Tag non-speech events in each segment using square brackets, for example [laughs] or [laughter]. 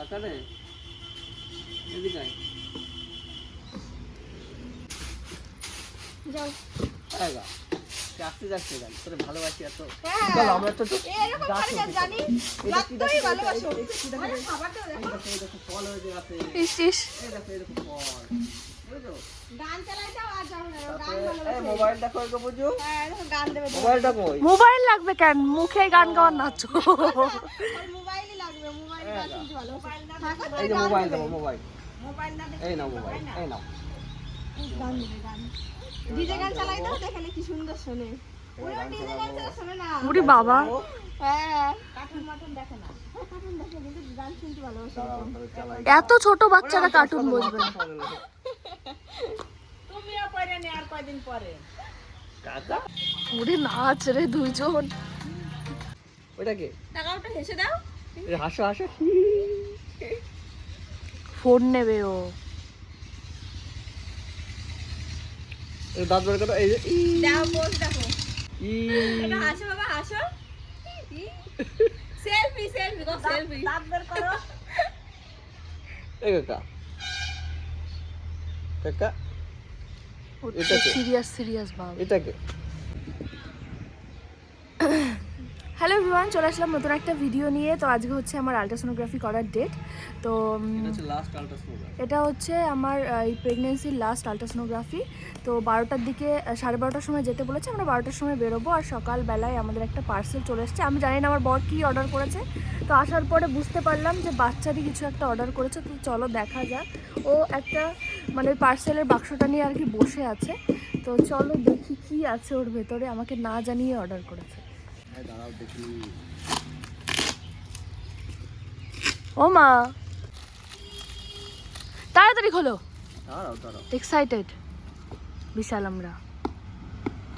কাকা রে এদিকে যাও। আয় আসতে যাচ্ছে গান তোরে ভালোবাসি এত। চল আমরা মোবাইল দেখো একটু বুঝু। হ্যাঁ দেখো গান দেবে তো। মোবাইল লাগবে কেন? মুখে গান গাওয়ার নাচো। [laughs] মোবাইল এই যে মোবাইল দেবো মোবাইল মোবাইল। না দেখে। এই নাও মোবাইল। এই নাও। ডিজে গান চালাই দাও কি সুন্দর শোনে। ওরা ডিজে গান শোনে না। বাবা। এত ছোট বাচ্চারা কার্টুন বসবে। না তুমিও পরে নে আর কয়দিন পরে। কাকা? ওরে নাচ রে দুইজন। ওটা কে? টাকা ওটা হেসে দাও। হাসো হাসো। ফোন নেবে ও। দাঁত বের করো এই যে পোজ দেখো। ই। হাসো বাবা হাসো। Selfie selfie go selfie. দাঁত বের করো। এই কাকা। কাকা এটা কে? সিরিয়াস সিরিয়াস বাবা এটা কে? হ্যালো এভরিওয়ান চলে আসলাম নতুন একটা ভিডিও নিয়ে। তো আজকে হচ্ছে আমার আলট্রাসোনোগ্রাফি করার ডেট তো এটা হচ্ছে আমার এই প্রেগনেন্সির লাস্ট আলট্রাসোনোগ্রাফি তো বারোটার দিকে সাড়ে বারোটার সময় যেতে বলেছে আমরা বারোটার সময় বেরোবো আর সকালবেলায় আমাদের একটা পার্সেল চলে এসেছে। আমি জানি না আমার বর কী অর্ডার করেছে। তো আসার পরে বুঝতে পারলাম যে বাচ্চারই কিছু একটা অর্ডার করেছে। তো চলো দেখা যাক। ও একটা মানে পার্সেলের বাক্সটা নিয়ে আর কি বসে আছে। তো চলো দেখি কি আছে ওর ভেতরে। আমাকে না জানিয়ে অর্ডার করেছে। দাঁড়াও দেখি। ও মা। তাড়াতাড়ি খোলো। দাঁড়াও দাঁড়াও। এক্সাইটেড বিশাল আমরা।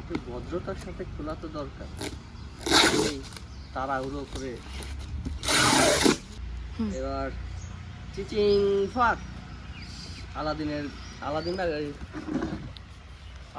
একটু ভদ্রতার সাথে খোলা তো দরকার। তাড়াহুড়ো করে। এবার চিচিং ফাক আলাদিনের আলাদিন না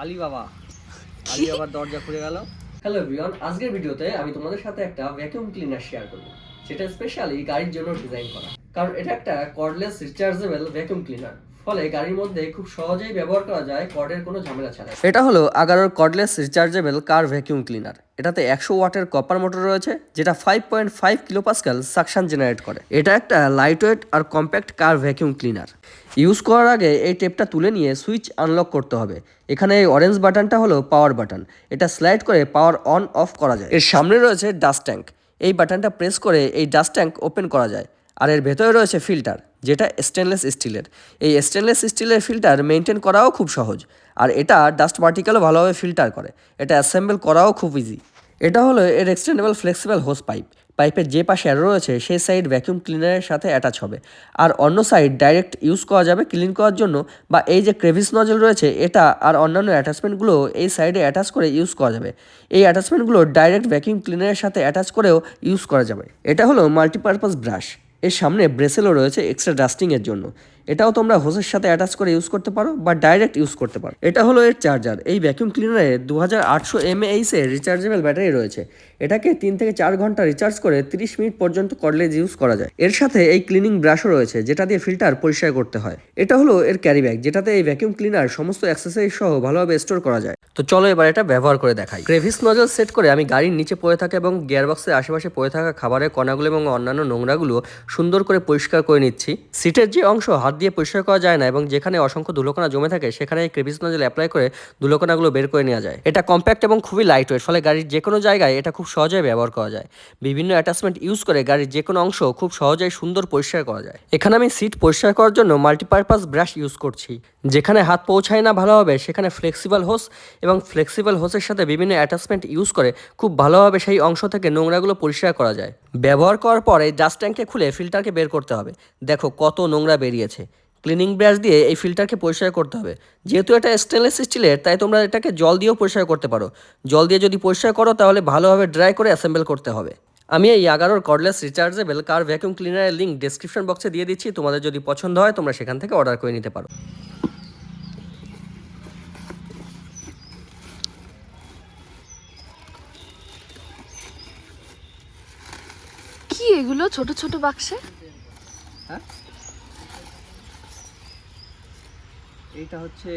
আলী বাবা [laughs] আলী বাবার দরজা খুলে গেল। হ্যালো এভরিওয়ান আজকের ভিডিওতে আমি তোমাদের সাথে একটা ভ্যাকুয়াম ক্লিনার শেয়ার করব। সেটা স্পেশালি গাড়ির জন্য ডিজাইন করা। কারণ এটা একটা কর্ডলেস রিচার্জেবল ভ্যাকুয়াম ক্লিনার ফলে গাড়ির মধ্যে খুব সহজেই ব্যবহার করা যায় কর্ডের কোনো ঝামেলা ছাড়া। এটা হলো আগারোর cordless rechargeable car vacuum cleaner. এটাতে একশো ওয়াটের কপার মোটর রয়েছে, যেটা five point five kilopascal suction generate করে। এটা একটা লাইট ওয়েট আর compact car vacuum cleaner. Use করার আগে এই টেপটা তুলে নিয়ে সুইচ আনলক করতে হবে। এখানে এই অরেঞ্জ বাটনটা হলো পাওয়ার বাটন এটা স্লাইড করে পাওয়ার অন অফ করা যায়। এর সামনে রয়েছে ডাস্ট ট্যাঙ্ক এই বাটনটা প্রেস করে এই ডাস্ট ট্যাঙ্ক ওপেন করা যায়। আর এর ভেতরে রয়েছে ফিল্টার, যেটা স্টেনলেস স্টিলের এই স্টেনলেস স্টিলের ফিল্টার মেনটেন করাও খুব সহজ, আর এটা ডাস্ট পার্টিকেলও ভালোভাবে ফিল্টার করে। এটা অ্যাসেম্বল করাও খুব ইজি এটা হলো এর এক্সটেন্ডেবল ফ্লেক্সিবল হোস পাইপ পাইপের যে পাশে অ্যারো রয়েছে, সেই সাইড ভ্যাকুয়াম ক্লিনারের সাথে অ্যাটাচ হবে। আর অন্য সাইড ডাইরেক্ট ইউজ করা যাবে ক্লিন করার জন্য, বা এই যে ক্রেভিস নজল রয়েছে, এটা আর অন্যান্য অ্যাটাচমেন্টগুলো এই সাইডে অ্যাটাচ করে ইউজ করা যাবে। এই অ্যাটাচমেন্টগুলো ডাইরেক্ট ভ্যাকিউম ক্লিনারের সাথে অ্যাটাচ করেও ইউজ করা যাবে। এটা হলো মাল্টিপারপাস ব্রাশ এর সামনে ব্রেসেলও রয়েছে এক্সট্রা ডাস্টিংয়ের জন্য। এটাও তোমরা হোসের সাথে অ্যাটাচ করে ইউজ করতে পারো, বা ডাইরেক্ট ইউজ করতে পারো। এটা হলো এর চার্জার এই ভ্যাকুয়াম ক্লিনারে দু হাজার আটশো এমএইচের রিচার্জেবল ব্যাটারি রয়েছে। এটাকে তিন থেকে চার ঘণ্টা রিচার্জ করে তিরিশ মিনিট পর্যন্ত কর্লেজ ইউজ করা যায়। এর সাথে এই ক্লিনিং ব্রাশও রয়েছে, যেটা দিয়ে ফিল্টার পরিষ্কার করতে হয়। এটা হলো এর ক্যারি ব্যাগ যেটাতে এই ভ্যাকুয়াম ক্লিনার সমস্ত অ্যাক্সেসরিজ সহ ভালোভাবে স্টোর করা যায়। তো চলো এবার এটা ব্যবহার করে দেখাই। ক্রেভিস নজল সেট করে আমি গাড়ির নিচে পড়ে থাকা এবং গিয়ারবক্সের আশেপাশে পড়ে থাকা খাবারের কণাগুলো এবং অন্যান্য নোংরাগুলো সুন্দর করে পরিষ্কার করে নিচ্ছি। সিটের যে অংশ, হাত দিয়ে পরিষ্কার করা যায় না এবং যেখানে অসংখ্য ধুলোকণা জমে থাকে, সেখানে ক্রেভিস নজল অ্যাপ্লাই করে ধুলোকণাগুলো বের করে নেওয়া যায়। এটা কম্প্যাক্ট এবং খুবই লাইট ওয়েট ফলে গাড়ির যে কোনো জায়গায় এটা খুব সহজেই ব্যবহার করা যায়। বিভিন্ন অ্যাটাচমেন্ট ইউজ করে গাড়ির যে কোনো অংশ খুব সহজেই সুন্দর পরিষ্কার করা যায়। এখানে আমি সিট পরিষ্কার করার জন্য মাল্টিপারপাস ব্রাশ ইউজ করছি, যেখানে হাত পৌঁছায় না ভালোভাবে সেখানে ফ্লেক্সিবল হোস এবং ফ্লেক্সিবল হোসের সাথে বিভিন্ন অ্যাটাচমেন্ট ইউজ করে খুব ভালোভাবে সেই অংশ থেকে নোংরাগুলো পরিষ্কার করা যায়। ব্যবহার করার পরে জাস্ট ট্যাঙ্কে খুলে ফিল্টারকে বের করতে হবে। দেখো কত নোংরা বেরিয়েছে। ক্লিনিং ব্রাশ দিয়ে এই ফিল্টারকে পরিষ্কার করতে হবে। যেহেতু এটা স্টেনলেস স্টিলের তাই তোমরা এটাকে জল দিয়েও পরিষ্কার করতে পারো। জল দিয়ে যদি পরিষ্কার করো তাহলে ভালোভাবে ড্রাই করে অ্যাসেম্বল করতে হবে। আমি এই এগারোর কর্ডলেস রিচার্জেবল কার ভ্যাকুয়াম ক্লিনারের লিঙ্ক ডেসক্রিপশন বক্সে দিয়ে দিচ্ছি। তোমাদের যদি পছন্দ হয় তোমরা সেখান থেকে অর্ডার করে নিতে পারো। কি এগুলো? ছোট ছোট বাক্সে হ্যাঁ? এইটা হচ্ছে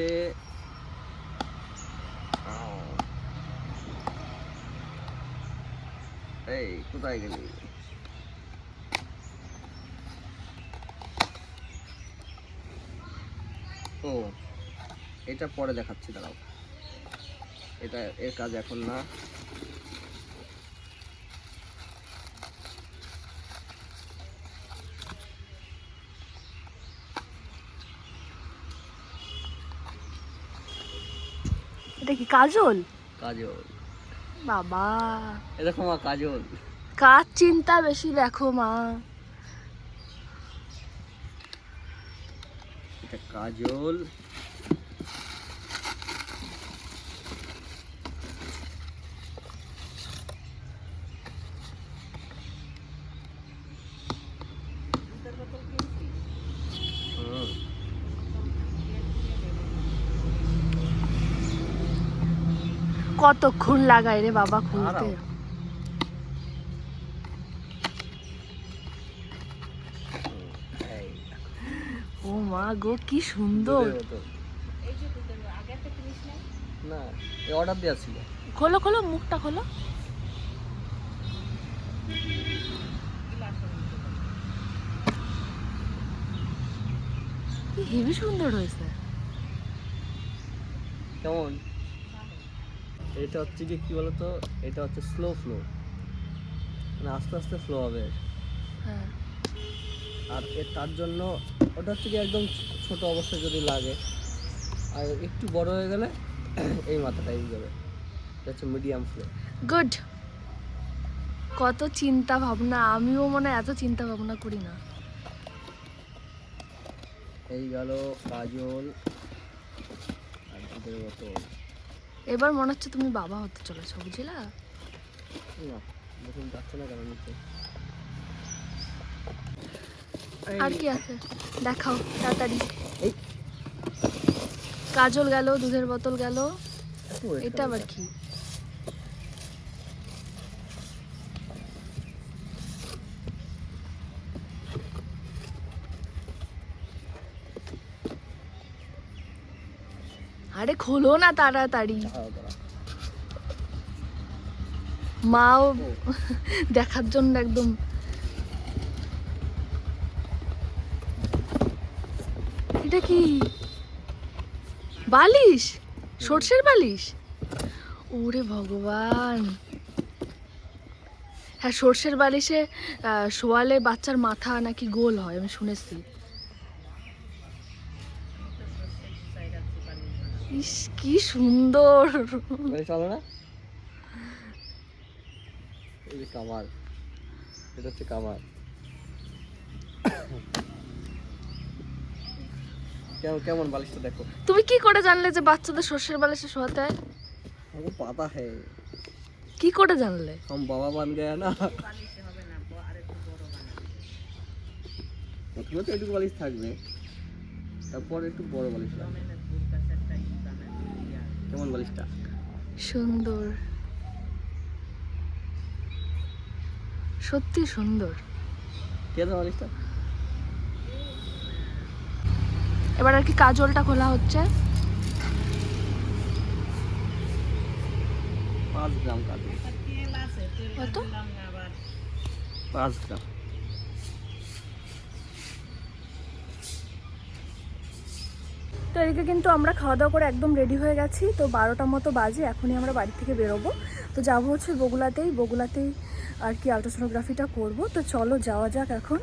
এই, কোথায় গেলি? ও, এটা পরে দেখাচ্ছি, দাঁড়াও। এটা এর কাজ এখন না। কি কাজল? কাজল। বাবা। এ দেখো মা কাজল। কাজ চিন্তা বেশি দেখো মা। এটা কাজল হুম কতক্ষণ লাগায় রে বাবা খুলতে? ও মা গো কি সুন্দর। না অর্ডার দেওয়া ছিল। খোলো খোলো মুখটা খোলো। হেভি সুন্দর হয়েছে। কেমন? এটা হচ্ছে কি কি বলতো? এটা হচ্ছে স্লো ফ্লো মানে আস্তে আস্তে ফ্লো হবে। হ্যাঁ। আর এর তার জন্য ওটা হচ্ছে কি একদম ছোট অবস্থায় যদি লাগে আর একটু বড় হয়ে গেলে [clears throat] এই মাথাটা এই যাবে এটা হচ্ছে মিডিয়াম ফ্লো গুড কত চিন্তা ভাবনা আমিও মনে এত চিন্তা ভাবনা করি না। এই গেল কাজল আর দুধের বোতল। এবার মনে হচ্ছে তুমি বাবা হতে চলেছো বুঝলা? আর কি আছে? দেখাও তাড়াতাড়ি। কাজল গেল দুধের বোতল গেল। এটা আবার কি? আরে খোলো না তাড়াতাড়ি। মাও দেখার জন্য একদম। এটা কি? বালিশ? সর্ষের বালিশ? ওরে ভগবান। হ্যাঁ সর্ষের বালিশে শোয়ালে বাচ্চার মাথা নাকি গোল হয়, আমি শুনেছি। ইস কি সুন্দর। চলো না? এই যে কামার এটা হচ্ছে কামার কেমন কেমন বালিশটা দেখো? তুমি কি করে জানলে যে বাচ্চাদের সর্ষের বালিশে শোয়াতে হয়? পাতা হে। কি করে জানলে? হম বাবা বান গয়া না। বালিশে প্রথমে তো একটু বালিশ থাকবে তারপর একটু বড় বালিশ লাগবে। কেমন বালিশটা সুন্দর। সত্যি সুন্দর। বালিশটা এবার আর কি কাজলটা খোলা হচ্ছে। পাঁচ গ্রাম কাজু কত? পাঁচ গ্রাম। তো এদিকে কিন্তু আমরা খাওয়া দাওয়া করে একদম রেডি হয়ে গেছি। তো বারোটা মতো বাজে, এখনই আমরা বাড়ি থেকে বেরোবো। তো যাব হচ্ছে বগুলাতেই বগুলাতেই আর কি আলট্রাসোনোগ্রাফিটা করব। তো চলো যাওয়া যাক এখন।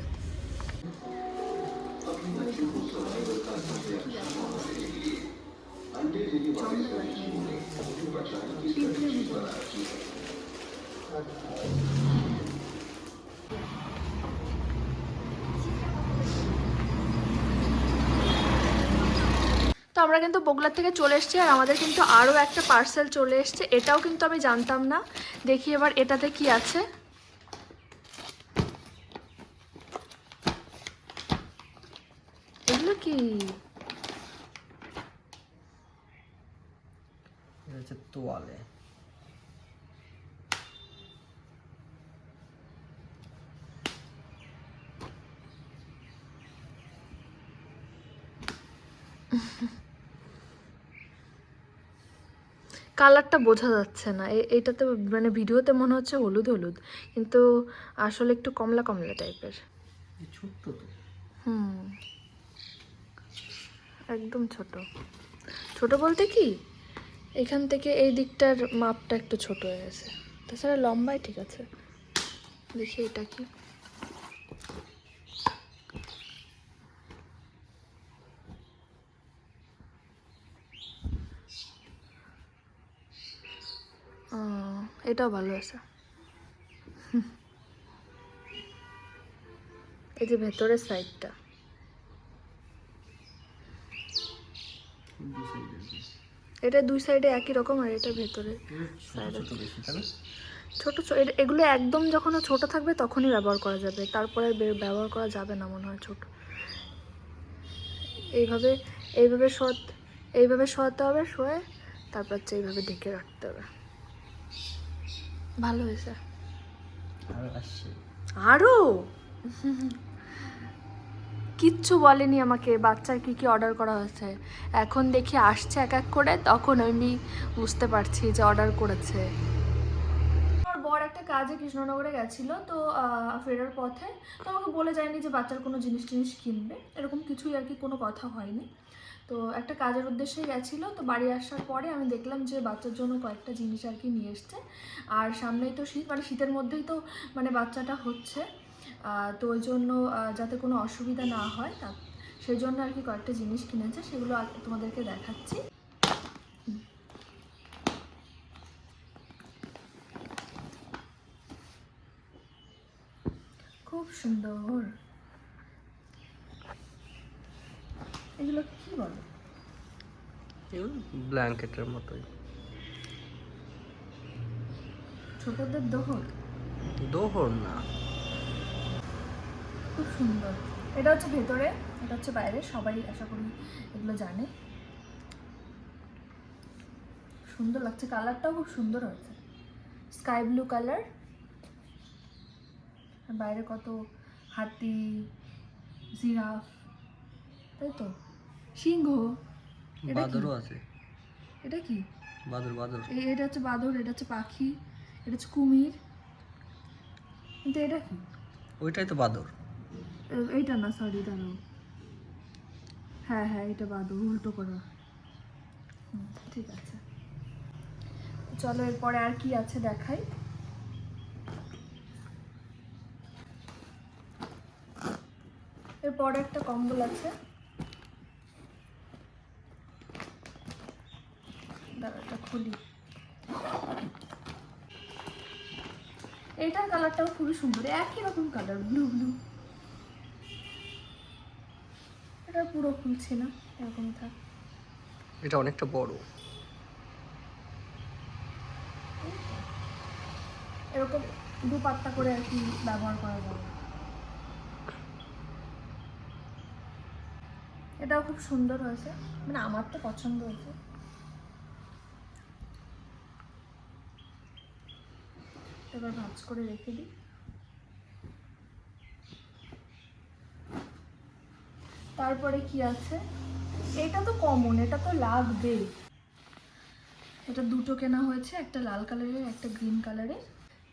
আমরা কিন্তু বগলার থেকে চলে এসেছি আর আমাদের কিন্তু আরও একটা পার্সেল চলে এসেছে। এটাও কিন্তু আমি জানতাম না। দেখি এবার এটাতে কি আছে। এগুলো কি? এটা হচ্ছে [laughs] তোয়ালে কালারটা বোঝা যাচ্ছে না। এটাতে মানে ভিডিওতে মনে হচ্ছে হলুদ হলুদ। কিন্তু আসলে একটু কমলা কমলা টাইপের। ছোট্ট হুম। একদম ছোট। ছোট বলতে কি? এখান থেকে এই দিকটার মাপটা একটু ছোট হয়ে গেছে। তাছাড়া লম্বাই ঠিক আছে। দেখি এটা কি ও, এটাও ভালো আছে। এই যে ভেতরের সাইডটা এটা দুই সাইডে একই রকম আর এটা ভেতরে ছোট এগুলো একদম যখন ছোট থাকবে তখনই ব্যবহার করা যাবে। তারপরে ব্যবহার করা যাবে না মনে হয় ছোট। এইভাবে এইভাবে শোয়াত এইভাবে শোয়াতে হবে শোয়ে তারপর হচ্ছে এইভাবে ঢেকে রাখতে হবে। ভালো হয়েছে। আর [laughs] কিচ্ছু বলেনি আমাকে বাচ্চার কি কি অর্ডার করা হয়েছে। এখন দেখি আসছে এক এক করে তখন আমি বুঝতে পারছি যে অর্ডার করেছে। বর একটা কাজে কৃষ্ণনগরে গেছিল তো ফেরার পথে। তো আমাকে বলে যায়নি যে বাচ্চার কোনো জিনিস টিনিস কিনবে। এরকম কিছুই আর কি কোনো কথা হয়নি। তো একটা কাজের উদ্দেশ্যে গেছিল, তো বাড়ি আসার পরে আমি দেখলাম যে বাচ্চার জন্য কয়েকটা জিনিস আর কি নিয়ে এসছে। আর সামনেই তো শীত মানে শীতের মধ্যেই তো মানে বাচ্চাটা হচ্ছে। তো ওই জন্য যাতে কোনো অসুবিধা না হয়, তা সেই জন্য আর কি কয়েকটা জিনিস কিনেছে, সেগুলো তোমাদেরকে দেখাচ্ছি। খুব সুন্দর। এগুলো কি বলো? ব্ল্যাঙ্কেটের মতোই। ছোটদের দোহর? দোহর না। খুব সুন্দর। এটা হচ্ছে ভেতরে এটা হচ্ছে বাইরে সবাই আশা করি এগুলো জানে। সুন্দর লাগছে কালারটাও খুব সুন্দর হয়েছে। Sky blue colour. বাইরে কত হাতি জিরাফ তাই তো? সিংহ? বাদরও আছে। এটা কি? বাদর বাদর। এটা হচ্ছে বাদর এটা হচ্ছে পাখি এটা হচ্ছে কুমির। কিন্তু এটা কি? ওইটাই তো বাদর। এইটা না সরি দাঁড়াও হ্যাঁ হ্যাঁ এটা বাদর উল্টো করা। ঠিক আছে। চলো এরপরে আর কি আছে দেখাই? এরপরে একটা কম্বল আছে দাঁড়া এটা খুলি এটার কালারটাও খুবই সুন্দর একই রকম কালার ব্লু ব্লু এটা পুরো খুলছে না এরকম থাক। এটা অনেকটা বড়। এরকম দু পাত্তা করে আর কি ব্যবহার করা যাবে এটাও খুব সুন্দর হয়েছে মানে আমার তো পছন্দ হয়েছে। এবার ভাজ করে রেখে দিই। তারপরে কি আছে? এটা তো কমন এটা তো লাগবে এটা দুটো কেনা হয়েছে, একটা লাল কালারের, একটা গ্রিন কালারের।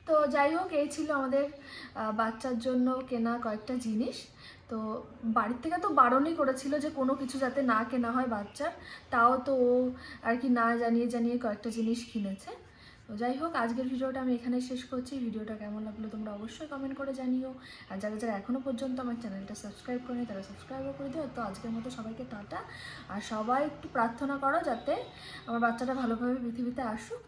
তো যাই হোক, এই ছিল আমাদের বাচ্চার জন্য কেনা কয়েকটা জিনিস। তো বাড়ির থেকে তো বারণই করেছিল যে কোনো কিছু যাতে না কেনা হয় বাচ্চার, তাও তো ও আর কি না জানিয়ে জানিয়ে কয়েকটা জিনিস কিনেছে। তো যাই হোক, আজকের ভিডিওটা আমি এখানে শেষ করছি। ভিডিওটা কেমন লাগল তোমরা অবশ্যই কমেন্ট করে জানিও। আর যারা যারা এখনও পর্যন্ত আমার চ্যানেলটা সাবস্ক্রাইব করে তারা সাবস্ক্রাইবও করে দিও। তো আজকের মতো সবাইকে টাটা। আর সবাই একটু প্রার্থনা করো যাতে আমার বাচ্চাটা ভালোভাবে পৃথিবীতে আসুক।